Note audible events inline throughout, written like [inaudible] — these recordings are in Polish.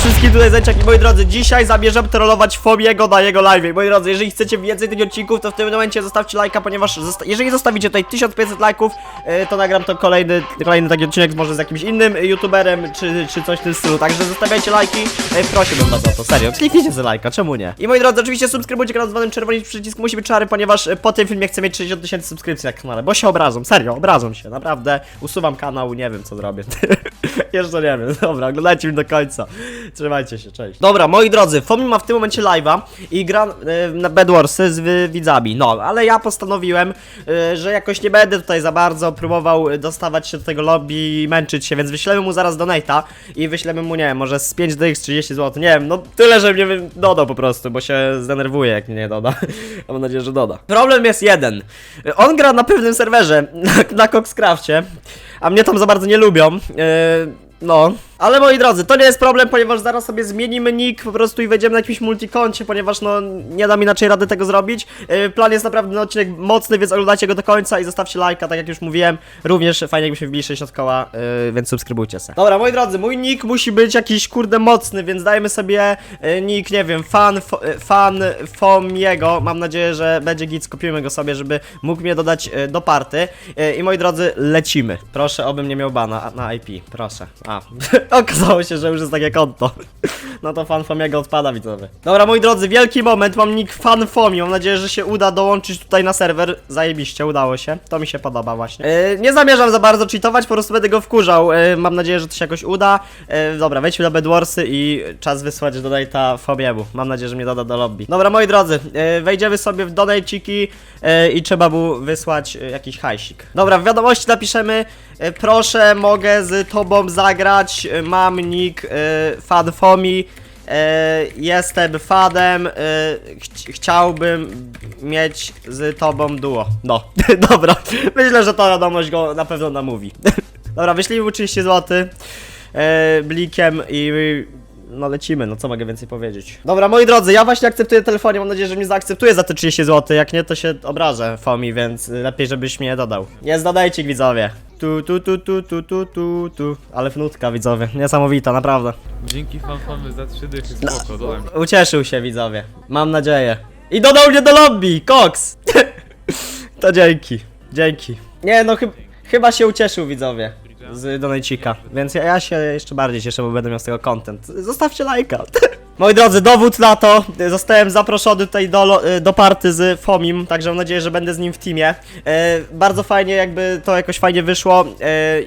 wszystkim, tutaj Zęciak i moi drodzy, dzisiaj zamierzam trollować Fobiego na jego live. Moi drodzy, jeżeli chcecie więcej tych odcinków, to w tym momencie zostawcie lajka, ponieważ zosta jeżeli zostawicie tutaj 1500 lajków, e, to nagram to kolejny, kolejny taki odcinek może z jakimś innym youtuberem, czy, czy coś w tym stylu. Także zostawiajcie lajki, e, prosiłbym was o to, serio. Kliknijcie za lajka, czemu nie? I moi drodzy, oczywiście subskrybujcie kanał z dzwonem czerwonym przycisk musi być czary, ponieważ e, po tym filmie chcę mieć 60 tysięcy subskrypcji na kanale, bo się obrażą, serio, obrażą się, naprawdę. Usuwam kanał, nie wiem co zrobię. [laughs] Jeszcze nie wiem, [laughs] dobra, oglądajcie mi do końca. Trzymajcie się, cześć. Dobra, moi drodzy, Fomi ma w tym momencie live'a i gra e, na Bedwarsy z wy- widzami, no, ale ja postanowiłem, e, że jakoś nie będę tutaj za bardzo próbował dostawać się do tego lobby i męczyć się, więc wyślemy mu zaraz donate'a i wyślemy mu, nie wiem, może z 5 dych 30 zł, nie wiem, no tyle, że mnie dodał po prostu, bo się zdenerwuje, jak mnie nie doda. [laughs] Mam nadzieję, że doda. Problem jest jeden. On gra na pewnym serwerze, [laughs] na, na Coxcrafcie, a mnie tam za bardzo nie lubią. E, no, ale moi drodzy, to nie jest problem, ponieważ zaraz sobie zmienimy nick po prostu i wejdziemy na jakimś multikoncie, ponieważ no nie dam inaczej rady tego zrobić. Yy, plan jest naprawdę na odcinek mocny, więc oglądajcie go do końca i zostawcie lajka, tak jak już mówiłem. Również fajnie jakbyśmy wbili 60 koła, yy, więc subskrybujcie se. Dobra, moi drodzy, mój nick musi być jakiś kurde mocny, więc dajmy sobie yy, nick, nie wiem, fan, fo, fan Fomiego. Mam nadzieję, że będzie git, skopiujmy go sobie, żeby mógł mnie dodać yy, do party. Yy, I moi drodzy, lecimy. Proszę, obym nie miał bana na IP, proszę. A, [laughs] [laughs] okazało się, że już jest takie konto. [laughs] No to fan Fomiego odpada, widzowie. Dobra, moi drodzy, wielki moment, mam nick fan Fomi. Mam nadzieję, że się uda dołączyć tutaj na serwer. Zajebiście, udało się. To mi się podoba właśnie. Yy, nie zamierzam za bardzo cheatować, po prostu będę go wkurzał. Yy, mam nadzieję, że to się jakoś uda. Yy, dobra, wejdźmy na Bedwarsy i czas wysłać donate'a Fomiemu. Mam nadzieję, że mnie doda do lobby. Dobra, moi drodzy, wejdziemy sobie w donateciki i trzeba mu wysłać jakiś hajsik. Dobra, w wiadomości napiszemy proszę, mogę z tobą zagrać, yy, mam nick. E, jestem fanem, e, ch chciałbym mieć z tobą duo. No, [laughs] dobra, myślę, że ta wiadomość go na pewno namówi. [laughs] dobra, wyślijmy mu 30 zł e, blikiem i no lecimy, no co mogę więcej powiedzieć. Dobra, moi drodzy, ja właśnie akceptuję telefonie, mam nadzieję, że mnie zaakceptuje za te 30 zł, jak nie to się obrażę Fomi, więc lepiej żebyś mnie dodał. Jest dodajcie widzowie. Tu, tu, tu, tu, tu, tu, tu, tu. Ale wnutka widzowie, niesamowita, naprawdę. Dzięki fanfamy za trzy dychy, spoko, dodam. Ucieszył się widzowie. Mam nadzieję. I dodał mnie do lobby! Cox! [laughs] to dzięki. Dzięki. Nie no, chyb chyba się ucieszył widzowie. Z Donajcika. Więc ja, ja się jeszcze bardziej cieszę, bo będę miał z tego content. Zostawcie lajka. [laughs] Moi drodzy, dowód na to. Zostałem zaproszony tutaj do, lo- do party z Fomim, także mam nadzieję, że będę z nim w teamie. E, bardzo fajnie, jakby to jakoś fajnie wyszło,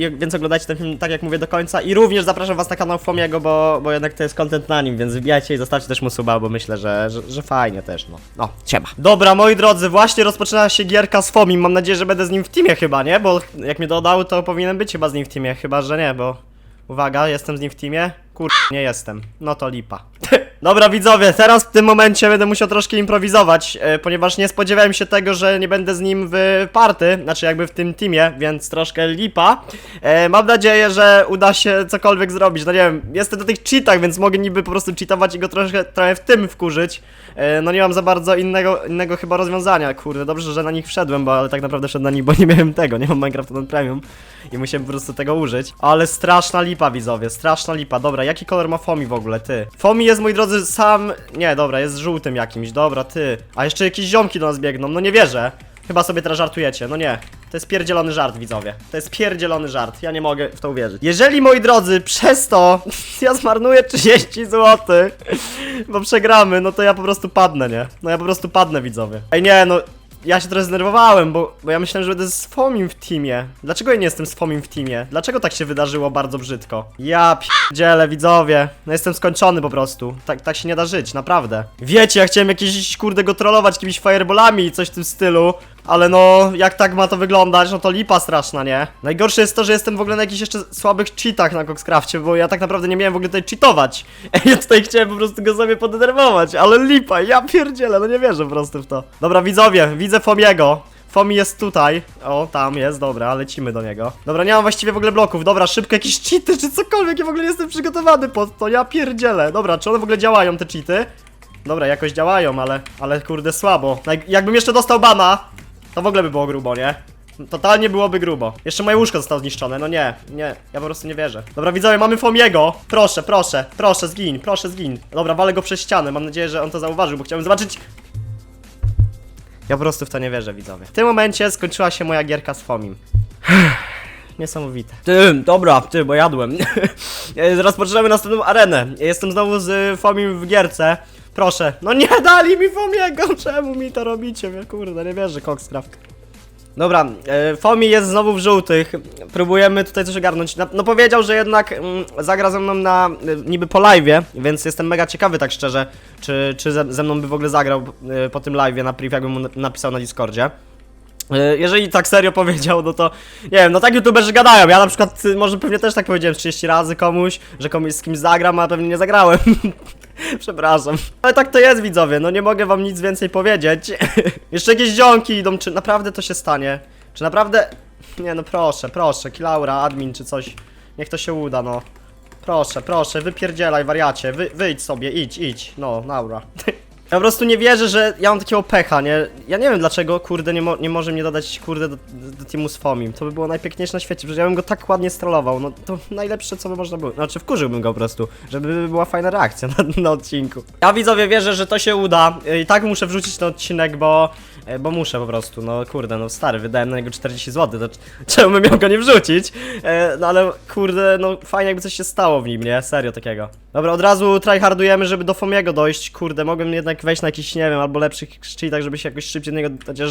e, więc oglądajcie ten film, tak jak mówię, do końca. I również zapraszam was na kanał Fomiego, bo, bo jednak to jest content na nim, więc wbijajcie i zostawcie też mu suba, bo myślę, że, że, że fajnie też, no. No, siema. Dobra, moi drodzy, właśnie rozpoczyna się gierka z Fomim. Mam nadzieję, że będę z nim w teamie chyba, nie? Bo jak mnie dodał, to powinienem być chyba z nim w teamie, chyba, że nie, bo... Uwaga, jestem z nim w teamie? Kur... nie jestem. No to lipa. [laughs] Dobra widzowie, teraz w tym momencie będę musiał troszkę improwizować, e, ponieważ nie spodziewałem się tego, że nie będę z nim w party, znaczy jakby w tym teamie, więc troszkę lipa. E, mam nadzieję, że uda się cokolwiek zrobić, no nie wiem, jestem do tych cheatach, więc mogę niby po prostu cheatować i go troszkę, trochę w tym wkurzyć. E, no nie mam za bardzo innego, innego chyba rozwiązania, kurde, dobrze, że na nich wszedłem, bo ale tak naprawdę wszedłem na nich, bo nie miałem tego, nie mam Minecraft non Premium i musiałem po prostu tego użyć. Ale straszna lipa widzowie, straszna lipa, dobra, jaki kolor ma Fomi w ogóle, ty? Fomi jest, moi drodzy, sam, nie, dobra, jest żółtym jakimś, dobra, ty. A jeszcze jakieś ziomki do nas biegną, no nie wierzę. Chyba sobie teraz żartujecie, no nie. To jest pierdzielony żart, widzowie. To jest pierdzielony żart, ja nie mogę w to uwierzyć. Jeżeli, moi drodzy, przez to [laughs] ja zmarnuję 30 zł, bo przegramy, no to ja po prostu padnę, nie? No ja po prostu padnę, widzowie. Ej, nie, no... Ja się trochę zdenerwowałem, bo, bo ja myślałem, że będę z Fomim w teamie. Dlaczego ja nie jestem z Fomim w teamie? Dlaczego tak się wydarzyło bardzo brzydko? Ja pierdzielę, widzowie. No jestem skończony po prostu. Tak, tak się nie da żyć, naprawdę. Wiecie, ja chciałem jakieś, kurde, go trollować jakimiś fireballami i coś w tym stylu. Ale no, jak tak ma to wyglądać, no to lipa straszna, nie? Najgorsze jest to, że jestem w ogóle na jakichś jeszcze słabych cheatach na Coxcrafcie, bo ja tak naprawdę nie miałem w ogóle tutaj cheatować. [laughs] Ja tutaj chciałem po prostu go sobie podenerwować, ale lipa, ja pierdzielę, no nie wierzę po prostu w to. Dobra, widzowie, widzę Fomiego. Fomi jest tutaj. O, tam jest, dobra, lecimy do niego. Dobra, nie mam właściwie w ogóle bloków. Dobra, szybko jakieś cheaty czy cokolwiek, ja w ogóle nie jestem przygotowany pod to, ja pierdzielę. Dobra, czy one w ogóle działają, te cheaty? Dobra, jakoś działają, ale, ale kurde słabo. Jak- Jakbym jeszcze dostał bana, to w ogóle by było grubo, nie? Totalnie byłoby grubo. Jeszcze moje łóżko zostało zniszczone, no nie, nie, ja po prostu nie wierzę. Dobra, widzowie, mamy Fomiego. Proszę, proszę, proszę, zgin, proszę, zgin. Dobra, walę go przez ścianę, mam nadzieję, że on to zauważył, bo chciałem zobaczyć... Ja po prostu w to nie wierzę, widzowie. W tym momencie skończyła się moja gierka z Fomim. [sighs] Niesamowite. Ty, dobra, ty, bo jadłem. [laughs] Rozpoczynamy następną arenę. Jestem znowu z Fomim w gierce. Proszę. No nie dali mi Fomiego, [laughs] czemu mi to robicie? Ja Kurde, nie wierzę, Coxcraft. Dobra, e, Fomi jest znowu w żółtych. Próbujemy tutaj coś ogarnąć. No, powiedział, że jednak mm, zagra ze mną na e, niby po live'ie, więc jestem mega ciekawy tak szczerze, czy, czy ze, ze mną by w ogóle zagrał e, po tym live'ie na priv, jakbym mu na- napisał na Discordzie. E, Jeżeli tak serio [laughs] powiedział, no to nie wiem, no tak youtuberzy gadają. Ja na przykład y, może pewnie też tak powiedziałem 30 razy komuś, że komuś z kimś zagram, a pewnie nie zagrałem. [laughs] Przepraszam. Ale tak to jest widzowie, no nie mogę wam nic więcej powiedzieć. [laughs] Jeszcze jakieś dzionki idą, czy naprawdę to się stanie? Czy naprawdę... Nie no proszę, proszę, Kilaura, admin czy coś. Niech to się uda, no. Proszę, proszę, wypierdzielaj wariacie, Wy, wyjdź sobie, idź, idź, no, Laura. Ja po prostu nie wierzę, że ja mam takiego pecha, nie? Ja nie wiem dlaczego, kurde, nie, mo nie może mnie dodać, kurde, do, do teamu z Fomim. To by było najpiękniejsze na świecie, przecież ja bym go tak ładnie strollował, no to najlepsze, co by można było. Znaczy, wkurzyłbym go po prostu, żeby była fajna reakcja na, [laughs] na odcinku. Ja widzowie wierzę, że to się uda. I tak muszę wrzucić ten odcinek, bo, e, bo muszę po prostu, no kurde, no stary, wydałem na niego 40 zł, to [laughs] czemu bym miał go nie wrzucić? E, no ale kurde, no fajnie jakby coś się stało w nim, nie? Serio takiego. Dobra, od razu tryhardujemy, żeby do Fomiego dojść, kurde, mogłem jednak wejść na jakiś, nie wiem, albo lepszych cheatach, żeby się jakoś szybciej do niego, chociaż,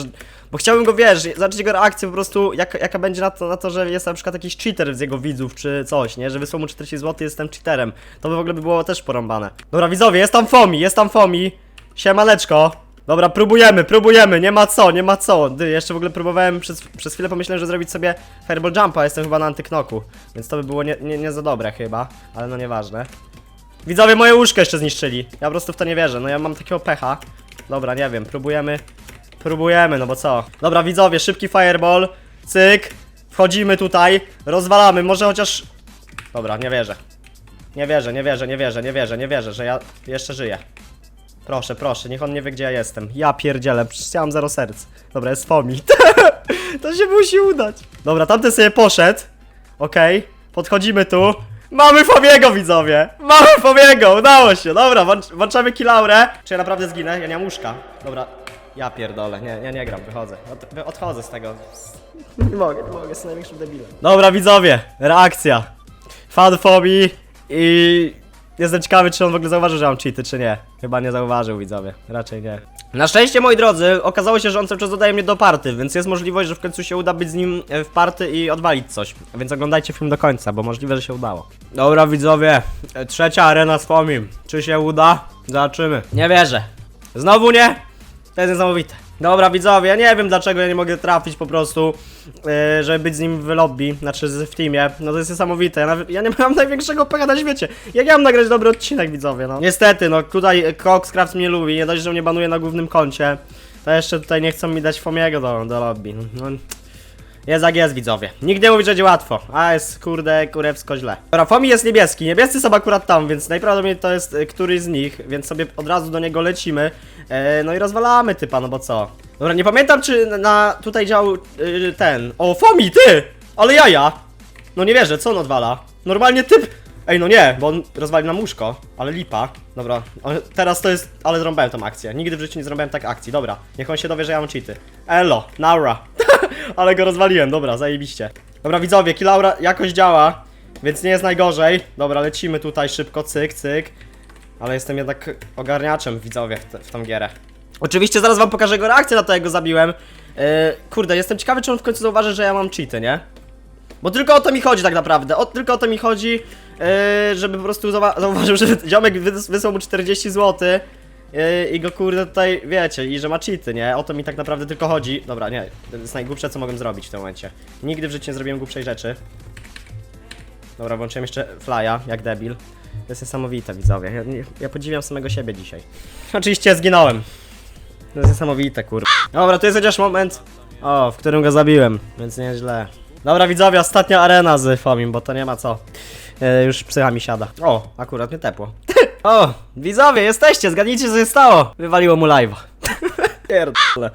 bo chciałbym go, wiesz, zobaczyć jego reakcję po prostu, jak, jaka będzie na to, na to, że jest na przykład jakiś cheater z jego widzów, czy coś, nie, że wysłał mu 40 zł, jestem cheaterem, to by w ogóle by było też porąbane. Dobra, widzowie, jest tam Fomi, jest tam Fomi, siemaneczko. Dobra, próbujemy, próbujemy, nie ma co, nie ma co. Ty, jeszcze w ogóle próbowałem, przez, przez chwilę pomyślałem, że zrobić sobie Fireball Jumpa, jestem chyba na antyknoku, więc to by było nie, nie, nie za dobre chyba, ale no nieważne. Widzowie moje łóżko jeszcze zniszczyli. Ja po prostu w to nie wierzę. No ja mam takiego pecha. Dobra, nie wiem, próbujemy. Próbujemy, no bo co? Dobra, widzowie, szybki fireball. Cyk. Wchodzimy tutaj. Rozwalamy, może chociaż. Dobra, nie wierzę. Nie wierzę, nie wierzę, nie wierzę, nie wierzę, nie wierzę, że ja jeszcze żyję. Proszę, proszę, niech on nie wie gdzie ja jestem. Ja pierdzielę, mam zero serc. Dobra, jest Fomi. [laughs] to się musi udać. Dobra, tamten sobie poszedł. Okej, podchodzimy tu. Mamy Fobiego, widzowie! Mamy Fobiego, udało się! Dobra, włącz, włączamy kilaurę. Czy ja naprawdę zginę? Ja nie mam łóżka. Dobra, ja pierdolę, nie, nie gram, wychodzę. Od, odchodzę z tego. Nie mogę, nie mogę, jestem największym debilem. Dobra, widzowie, reakcja. Fan Fobii i... Jestem ciekawy, czy on w ogóle zauważył, że mam cheaty, czy nie. Chyba nie zauważył, widzowie. Raczej nie. Na szczęście, moi drodzy, okazało się, że on cały czas dodaje mnie do party, więc jest możliwość, że w końcu się uda być z nim e, w party i odwalić coś. Więc oglądajcie film do końca, bo możliwe, że się udało. Dobra, widzowie. e, Trzecia arena z Fomim. Czy się uda? Zobaczymy. Nie wierzę. Znowu nie? To jest niesamowite. Dobra, widzowie, ja nie wiem dlaczego ja nie mogę trafić po prostu, yy, żeby być z nim w lobby, znaczy w teamie. No to jest niesamowite. Ja, ja nie [laughs] mam największego pecha na świecie. Jak ja mam nagrać dobry odcinek, widzowie, no. Niestety, no tutaj Coxcraft mnie lubi, nie dość, że mnie banuje na głównym koncie, to jeszcze tutaj nie chcą mi dać Fomiego do, do lobby. No, jest jak jest, widzowie. Nikt nie mówi, że będzie łatwo, a jest kurde kurewsko źle. Dobra, Fomi jest niebieski, niebiescy są akurat tam, więc najprawdopodobniej to jest y, któryś z nich, więc sobie od razu do niego lecimy. E, no i rozwalamy typa, no bo co? Dobra, nie pamiętam czy na- tutaj działał y, ten. O, Fomi, ty! Ale jaja! No nie wierzę, co on odwala? Normalnie typ. Ej, no nie, bo on rozwalił nam łóżko, ale lipa. Dobra, teraz to jest. Ale zrąbałem tą akcję. Nigdy w życiu nie zrobiłem tak akcji. Dobra, niech on się dowie, że ja mam cheaty. Elo, Naura. Ale go rozwaliłem, dobra, zajebiście. Dobra, widzowie, Kilaura jakoś działa, więc nie jest najgorzej. Dobra, lecimy tutaj szybko, cyk, cyk. Ale jestem jednak ogarniaczem, widzowie, w, w tą gierę. Oczywiście zaraz wam pokażę jego reakcję na to, jak go zabiłem. Yy, kurde, jestem ciekawy, czy on w końcu zauważy, że ja mam cheaty, nie? Bo tylko o to mi chodzi tak naprawdę, o, tylko o to mi chodzi, yy, żeby po prostu zauwa zauważył, że [laughs] ziomek wys wysłał mu 40 zł yy, i go kurde tutaj, wiecie, i że ma cheaty, nie? O to mi tak naprawdę tylko chodzi. Dobra, nie, to jest najgłupsze, co mogłem zrobić w tym momencie. Nigdy w życiu nie zrobiłem głupszej rzeczy. Dobra, włączyłem jeszcze flya, jak debil. To jest niesamowite, widzowie. Ja, ja podziwiam samego siebie dzisiaj. Oczywiście zginąłem. To jest niesamowite, kur... Dobra, to jest chociaż moment, o, w którym go zabiłem, więc nieźle. Dobra, widzowie, ostatnia arena z Fomim, bo to nie ma co. E, już psycha mi siada. O, akurat mnie tepło. O, widzowie, jesteście, zgadnijcie co się stało. Wywaliło mu live'a. [laughs] Pierdolę.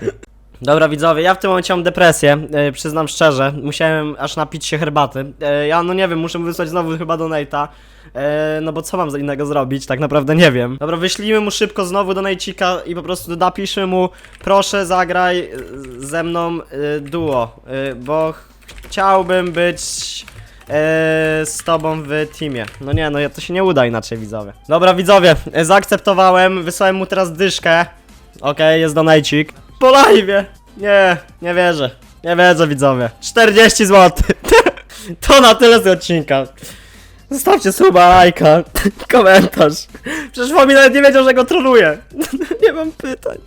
Dobra widzowie, ja w tym momencie mam depresję, e, przyznam szczerze, musiałem aż napić się herbaty. E, ja no nie wiem, muszę mu wysłać znowu chyba donate'a, e, no bo co mam za innego zrobić, tak naprawdę nie wiem. Dobra, wyślijmy mu szybko znowu donate'cika i po prostu napiszmy mu, proszę zagraj ze mną duo, bo ch- chciałbym być z tobą w teamie. No nie, no to się nie uda inaczej widzowie. Dobra widzowie, e, zaakceptowałem, wysłałem mu teraz dyszkę. Okej, jest donajcik. Po live! Nie, nie wierzę. Nie wierzę widzowie. 40 zł. [laughs] To na tyle z odcinka. Zostawcie suba, lajka, [laughs] komentarz. Przecież Fomi nawet nie wiedział, że go troluję. [laughs] Nie mam pytań.